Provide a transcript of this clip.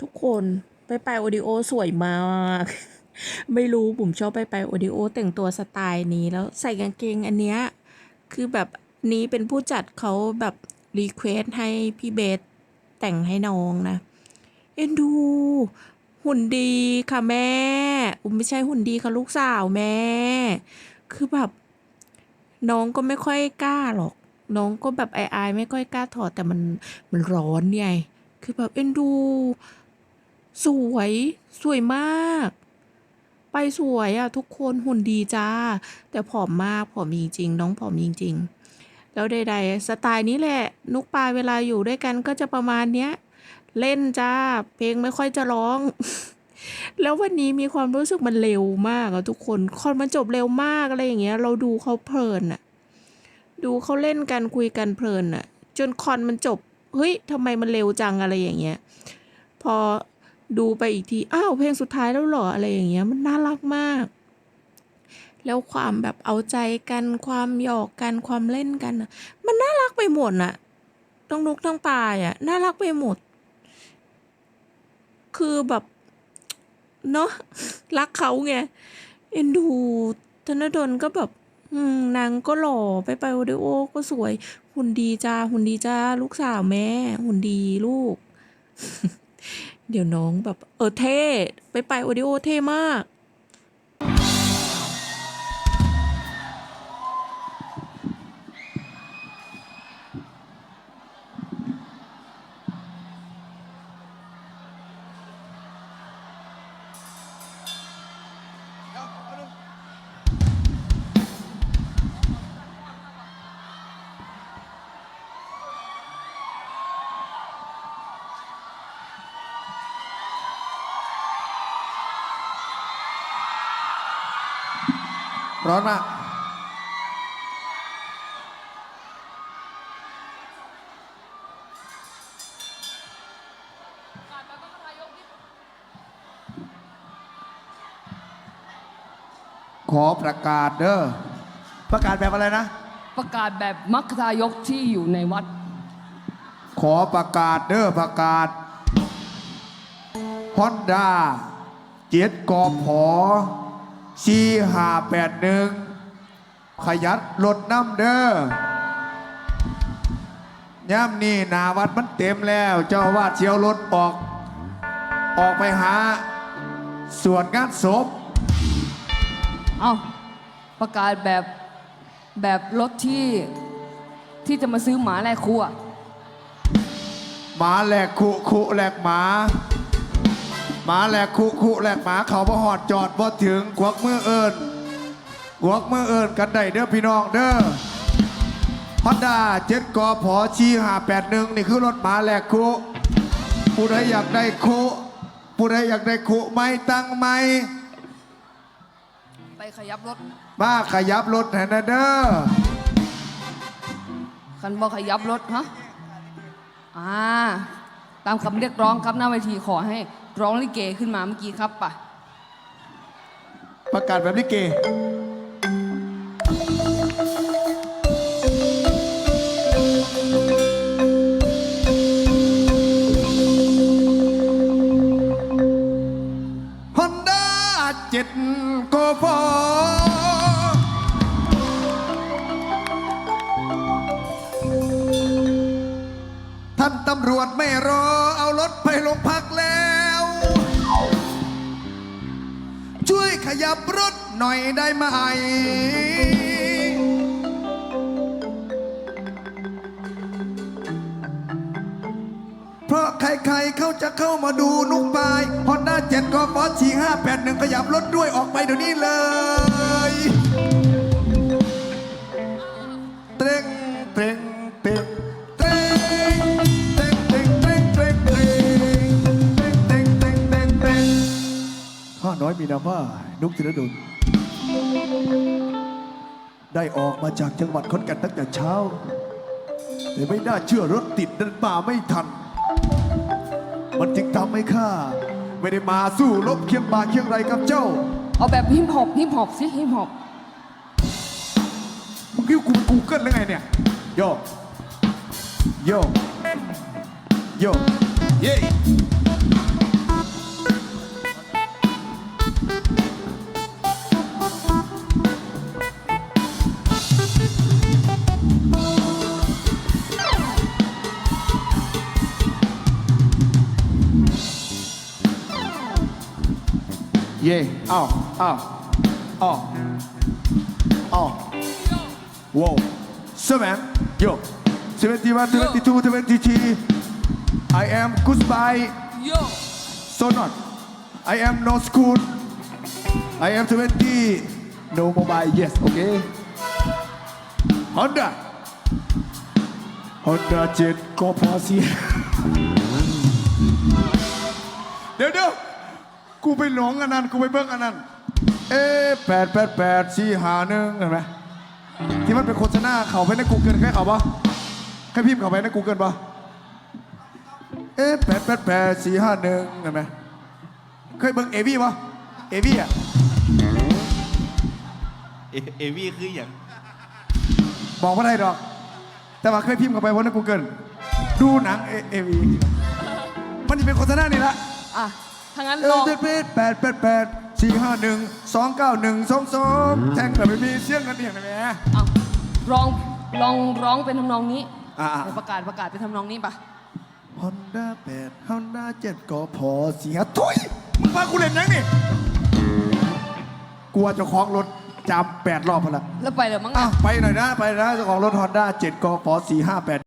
ทุกคนไปไปโอดิโอสวยมาก ไม่รู้ผมชอบไปไปโอดิโอแต่งตัวสไตล์นี้แล้วใส่กางเกงอันเนี้ยคือแบบนี้เป็นผู้จัดเขาแบบรีเควสให้พี่เบสแต่งให้น้องนะ เอ็นดู หุ่นดีค่ะแม่อุ้มไม่ใช่หุ่นดีค่ะลูกสาวแม่ คือแบบ น้องก็ไม่ค่อยกล้าหรอก น้องก็แบบอายๆไม่ค่อยกล้าถอดแต่มันมันร้อนไงคือแบบเอ็นดู สวย สวยมาก ไปสวยอะทุกคนหุ่นดีจ้า แต่ผอมมากผอมจริงๆน้องผอมจริงๆ แล้วใดๆสไตล์นี้แหละ นุกปลายเวลาอยู่ด้วยกันก็จะประมาณเนี้ย เล่นจ้า เพลงไม่ค่อยจะร้อง แล้ววันนี้มีความรู้สึกมันเร็วมากอะทุกคนคอนมันจบเร็วมากอะไรอย่างเงี้ย เราดูเขาเพลินอะดูเขาเล่นกันคุยกันเพลินอะจนคอนมันจบเฮ้ยทำไมมันเร็วจังอะไรอย่างเงี้ย พอ ดูไปอีกที อ้าวเพลงสุดท้ายแล้วหรออะไรอย่างเงี้ยมันน่ารักมาก แล้วความแบบเอาใจกันความหยอกกันความเล่นกันมันน่ารักไปหมดน่ะต้องนุกทั้งปลายอะน่ารักไปหมด คือแบบเนาะรักเขาไงเอ็นดูธนดลก็แบบนางก็หล่อไปไปโอเดโอก็สวย หุ่นดีจ้าหุ่นดีจ้าลูกสาวแม่ หุ่นดีลูก เดี๋ยวน้องแบบเออเท่ไปไปโอดิโอเท่มาก ร้อนมากขอประกาศเด้อประกาศแบบอะไรนะ ประกาศแบบมัคคทายกที่อยู่ในวัด ขอประกาศเด้อประกาศฮอนด้าเจ็ดกอพอ ชีหาแปดหนึ่งขยัดลดน้ำเด้อย่ำนี่หนาวัดมันเต็มแล้ว เจ้าอาวาดเชียวรถออก ออกไปหาส่วนงานศพเอาประกาศแบบแบบรถที่ที่จะมาซื้อหมาแลกครัวหมาแหลกคุคุแหลกหมา หมาแหลกคุคุแหลกหมาเขาบ่หอดจอดบ่ถึงกวักมือเอิญกวักมือเอิญกันได้เด้อพี่น้องเด้อฮอนด้าเจ็ดกอพอชีหาแปดหนึ่งนี่คือรถหมาแหลกคุผู้ใดอยากได้คุผู้ใดอยากได้คุไม่ตั้งไม่ไปขยับรถมาขยับรถให้นะเด้อคันบอกขยับรถฮะอ่าตามคำเรียกร้องครับหน้าเวทีขอให้ ร้องลิเกขึ้นมาเมื่อกี้ครับป่ะ ประกาศแบบนี้เก ฮอนด้าเจ็ดโกพอ ท่านตำรวจไม่รอ เอารถไปโรงพัก ขยับรถหน่อยได้ไหม เพราะใครๆเขาจะเข้ามาดูนุกปายฮอนด้าเจ็ดกอฟอสี่ห้าแปดหนึ่งขยับรถด้วยออกไปเดี๋ยวนี้เลยเตรงเตรงเตรงเตรงเตรงเตรงเตรงเตรงเตรงเตรงเตรงเตรงเตรงข้าน้อยมีนาม่า นุกธิรดลได้ออกมาจากจังหวัดขอนแก่นตั้งแต่เช้า แต่ไม่น่าเชื่อรถติดเดินมาไม่ทัน มันจึงทำให้ข้าไม่ได้มาสู้รบเคียงบ่าเคียงไรกับเจ้า เอาแบบฮิปฮอปฮิปฮอปสิฮิปฮอปมึงคิดว่ากูกูเกิลหรือไงเนี่ย โย โย โย เย้ เย่อ้าวอ้าวอ้าวอ้าวว้าวสมังโย71 72 73 I am goodbye โย so not I am no school I am 20 no mobile yes okay Honda Honda 7ก็พอเสียเดี๋ยวเดี๋ยว กูไปหลงอันนั้น กูไปเบิ้งอันนั้น เอ๊แปดแปดแปดสี่หาหนึ่งเห็นไหมที่มันเป็นโฆษณาเขาไปในกูเกิลใครเขาปะใครพิมพ์เขาไปในกูเกิลปะเอ๊แปดแปดแปดสี่ห้าหนึ่งเห็นไหมเคยเบิ้งเอวี่ปะเอวี่อะเอเอวี่คืออย่างบอกว่าได้ดอก แต่ว่าเคยพิมพ์เข้าไปบนในกูเกิลดูหนังเอวี่มันจะเป็นโฆษณานี่ละอะ ถ้างั้นเอลอองเจ็ดแปดแปดแปดแปดสี่ห้าหนึ่งสองเก้าหนึ่งสองสองแทงแบบไม่มีเสียงกันเองนะแม่ เอาลองลองร้องเป็นทำนองนี้อ่าเดี๋ยวประกาศประกาศเป็นทำนองนี้ปะฮอนด้าแปดฮอนด้าเจ็ดก็พอเสียทุยมึงพากูเล่นยังนี่กลัวเจ้าของรถจำแปดรอบพอละแล้วไปเลยมั้งอ้าอะวไปหน่อยนะ ไปนะเจ้าของรถฮอนด้าเจ็ดกพสี่ห้าแปด